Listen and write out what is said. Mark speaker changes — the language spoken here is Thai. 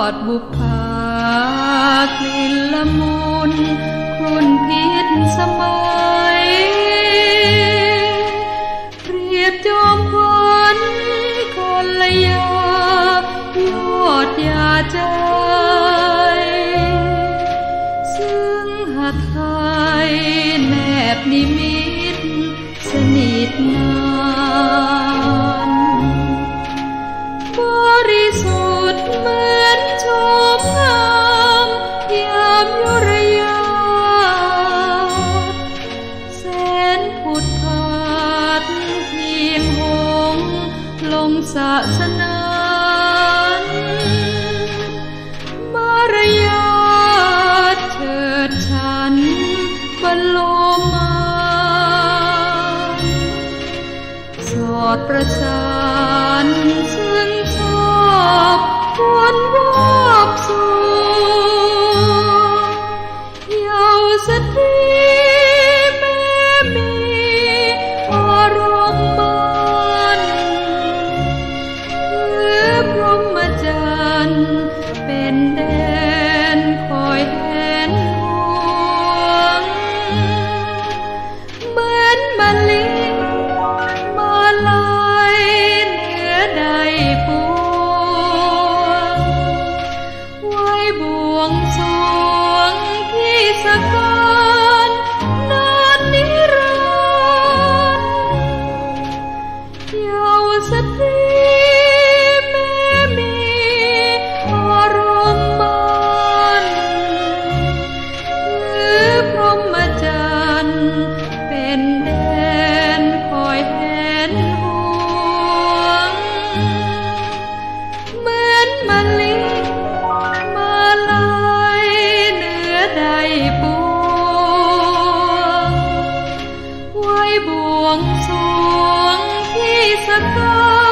Speaker 1: อดบุพภากลิ่นละมุนครุ่พิษสมัยเปรียบจอมควัคนละยายอดยาใจ ซึ่งหัไทยแนบนิมิต ศาสนา 门帘。 มาลิมาลายเหนือใดปวงไว้บวงสวงที่สกา